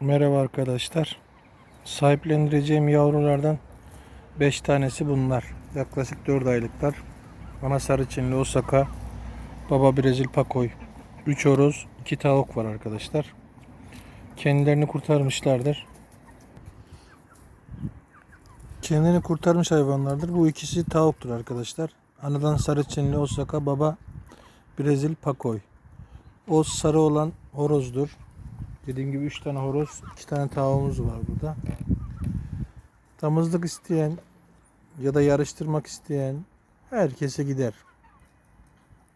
Merhaba arkadaşlar. Sahiplendireceğim yavrulardan 5 tanesi bunlar. Yaklaşık 4 aylıklar. Ana sarı çinli Osaka, baba Brezil Pakoy. 3 horoz, 2 tavuk var arkadaşlar. Kendilerini kurtarmışlardır. Kendini kurtarmış hayvanlardır. Bu ikisi tavuktur arkadaşlar. Anadan sarı çinli Osaka, baba Brezil Pakoy. O sarı olan horozdur. Dediğim gibi 3 tane horoz, 2 tane tavuğumuz var burada. Damızlık isteyen ya da yarıştırmak isteyen herkese gider.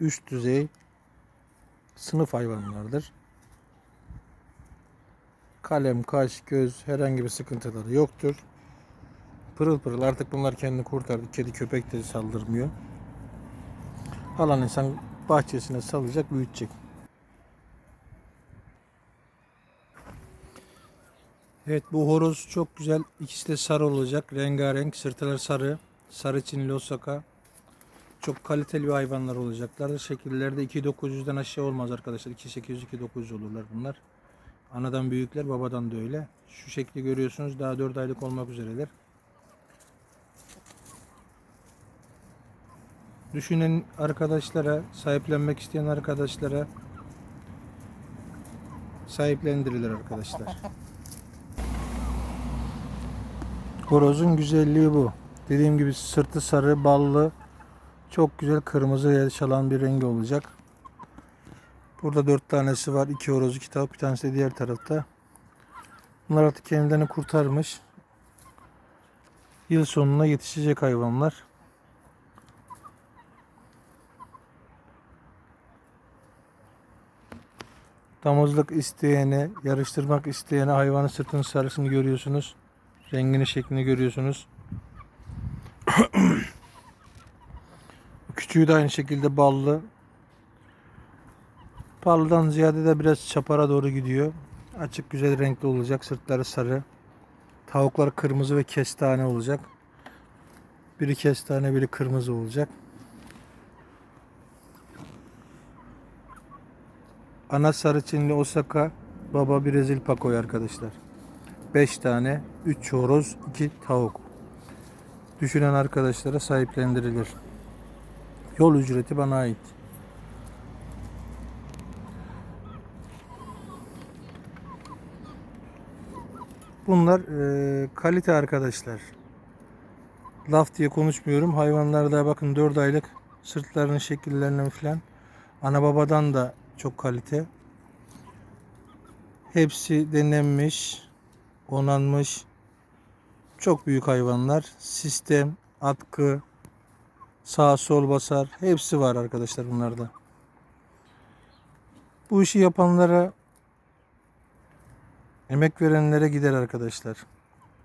Üst düzey sınıf hayvanlardır. Kalem, kaş, göz herhangi bir sıkıntıları yoktur. Pırıl pırıl artık bunlar kendini kurtardı. Kedi köpek de saldırmıyor. Alan insan bahçesine salacak, büyütecek. Evet bu horoz çok güzel. İkisi de sarı olacak. Rengarenk. Sırtları sarı. Sarı Çinli Osaka. Çok kaliteli bir hayvanlar olacaklar. Şekilleri de 2900'den aşağı olmaz arkadaşlar. 2800 2900 olurlar bunlar. Anadan büyükler, babadan da öyle. Şu şekli görüyorsunuz. Daha 4 aylık olmak üzereler. Düşünen arkadaşlara, sahiplenmek isteyen arkadaşlara sahiplendirilir arkadaşlar. Horozun güzelliği bu. Dediğim gibi sırtı sarı, ballı, çok güzel kırmızı çalan bir rengi olacak. Burada dört tanesi var. iki horoz, iki tavuk, bir tanesi de diğer tarafta. Bunlar artık kendilerini kurtarmış. Yıl sonuna yetişecek hayvanlar. Damızlık isteyene, yarıştırmak isteyene hayvanın sırtının sarısını görüyorsunuz. Rengini şeklini görüyorsunuz. Küçüğü de aynı şekilde ballı. Ballıdan ziyade de biraz çapara doğru gidiyor. Açık güzel renkli olacak. Sırtları sarı. Tavuklar kırmızı ve kestane olacak. Biri kestane biri kırmızı olacak. Ana sarı Çinli Osaka, baba Brezil Pakoy arkadaşlar. 5 tane, 3 horoz, 2 tavuk. Düşünen arkadaşlara sahiplendirilir. Yol ücreti bana ait. Bunlar e, kalite arkadaşlar. Laf diye konuşmuyorum. Hayvanlarda bakın 4 aylık sırtlarının şekillerinden falan. Ana babadan da çok kalite. Hepsi denenmiş, onanmış. Çok büyük hayvanlar. Sistem, atkı, sağ sol basar. Hepsi var arkadaşlar bunlarda. Bu işi yapanlara emek verenlere gider arkadaşlar.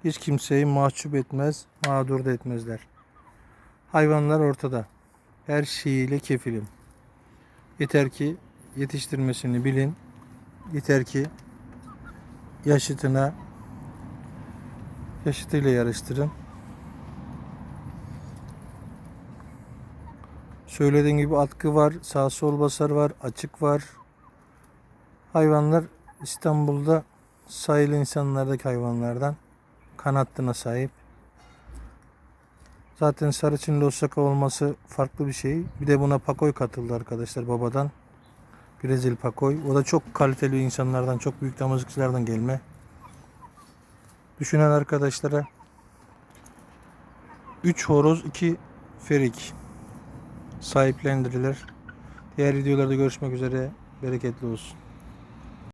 Hiç kimseyi mahcup etmez, mağdur da etmezler. Hayvanlar ortada. Her şeyiyle kefilim. Yeter ki yetiştirmesini bilin. Yeter ki yaşıtına yaşıtıyla yarıştırın. Söylediğim gibi atkı var, sağ sol basar var, açık var. Hayvanlar İstanbul'da sayılı insanlardaki hayvanlardan kanatlına sahip. Zaten sarı Çinli Osaka olması farklı bir şey. Bir de buna Pakoy katıldı arkadaşlar babadan. Brezil Pakoy. O da çok kaliteli insanlardan, çok büyük damızlıkçılardan gelme. Düşünen arkadaşlara 3 horoz, 2 ferik sahiplendirilir. Diğer videolarda görüşmek üzere. Bereketli olsun.